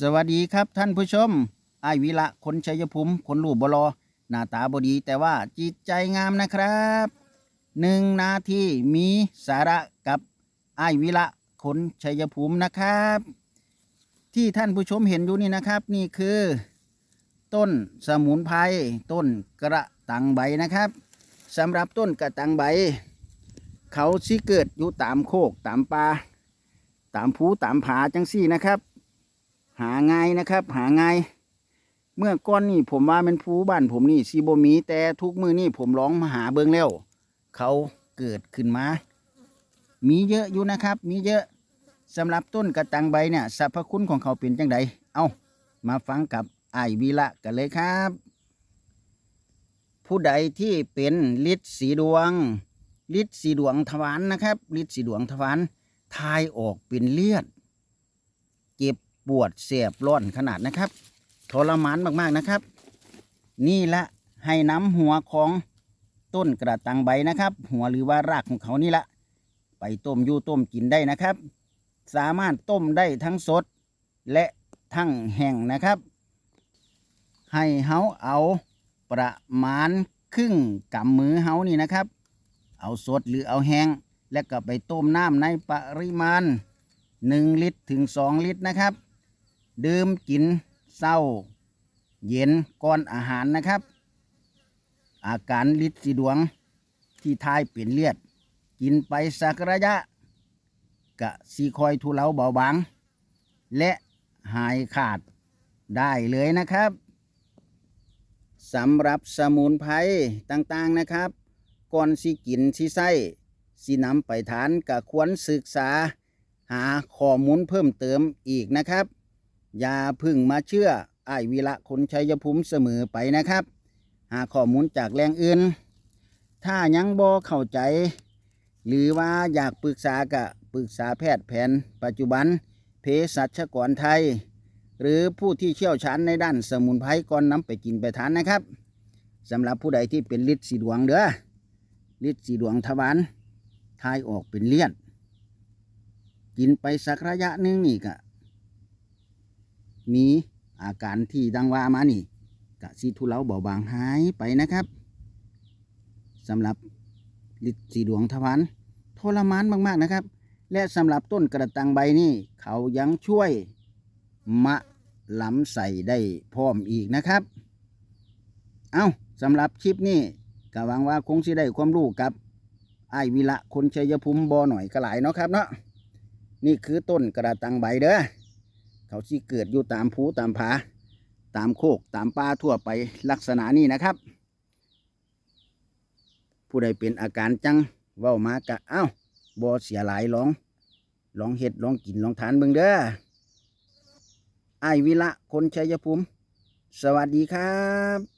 สวัสดีครับท่านผู้ชมไอวิระคนชัยภูมิคนรูปบลอหน้าตาบดีแต่ว่าจิตใจงามนะครับหนึ่งนาทีมีสาระกับไอวิระคนชัยภูมินะครับ ที่ท่านผู้ชมเห็นอยู่นี่นะครับ นี่คือ ต้นสมุนไพรต้นกระตังใบนะครับสำหรับต้นกระตังใบ เขาสิเกิดอยู่ตามโคกตามป่าตามภูตามผาจังซี่นะครับ หาง่ายนะครับ หาง่ายเมื่อก้อนนี่ผมว่ามันภูบ้านผมนี่ซีโบมี แต่ทุกมือนี่ผมร้องมาหาเบิงแล้ว เขาเกิดขึ้นมา มีเยอะอยู่นะครับ มีเยอะสำหรับต้นกระตังใบเนี่ยสรรพคุณของเขาเป็นจังไดเอามาฟังกับไอวีละกันเลยครับ ผู้ใดที่เป็นฤทธิ์สีดวงฤทธิ์สีดวงทวารนะครับฤทธิ์สีดวงทวารทายออกเป็นเลือด ปวดเสียบร้อนขนาดนะครับ ทรมานมากๆนะครับ นี่ละให้น้ำหัวของต้นกระตังใบนะครับ หัวหรือว่ารากของเขานี่ละไปต้มยูต้มกินได้นะครับ สามารถต้มได้ทั้งสด และทั้งแห้งนะครับ ให้เฮาเอาประมาณครึ่งกำมือเฮานี่นะครับ เอาสดหรือเอาแห้งแล้วก็ไปต้มน้ำในปริมาณ 1 ลิตรถึง 2 ลิตรนะครับ ดื่มกินเศร้า เย็นก่อนอาหารนะครับ อาการลิดสีดวงที่ทายเปลี่ยนเลือด กินไปสักระยะ กะสีคอยทุเลาเบาบาง และหายขาดได้เลยนะครับสำหรับสมุนไพรต่างๆนะครับก่อนสิกินสิไส้สินำไปทานก็ควรศึกษา หาข้อมูลเพิ่มเติมอีกนะครับ อย่าพึ่งมาเชื่อไอ้วีระคนชัยภูมิเสมอไปนะครับ หาข้อมูลจากแหล่งอื่น ถ้ายังบ่เข้าใจ หรือว่าอยากปรึกษากะปรึกษาแพทย์แผนปัจจุบันเภสัชกรไทย หรือผู้ที่เชี่ยวชาญในด้านสมุนไพรก่อนนำไปกินไปทานนะครับสำหรับผู้ใดที่เป็นฤทธิ์สีดวงเด้อฤทธิ์สีดวงทวารทายออกเป็นเลือดกินไปสักระยะนึงนี่ก็ มีอาการที่ดังว่ามานี่กะสิทุเลาเบาบางหายไปนะครับสำหรับฤทธิ์สีดวงทวารทรมานมากๆนะครับ และสำหรับต้นกระตังใบนี่เขายังช่วยมะลำใส่ได้พร้อมอีกนะครับ เอาสำหรับคลิปนี้ก็หวังว่าคงสิได้ความรู้กับไอ้วิระคนชัยภูมิบอหน่อยก็หลายเนาะครับเนาะนี่คือต้นกระตังใบเด้อ เขาที่เกิดอยู่ตามภูตามผาตามโคกตามป่าทั่วไปลักษณะนี้นะครับ ผู้ใดเป็นอาการจังเว้ามากะเอ้าบ่เสียหลายลองลองเห็ดลองกินลองทานเบิ่งเด้อไอวิระคนชัยภูมิ สวัสดีครับ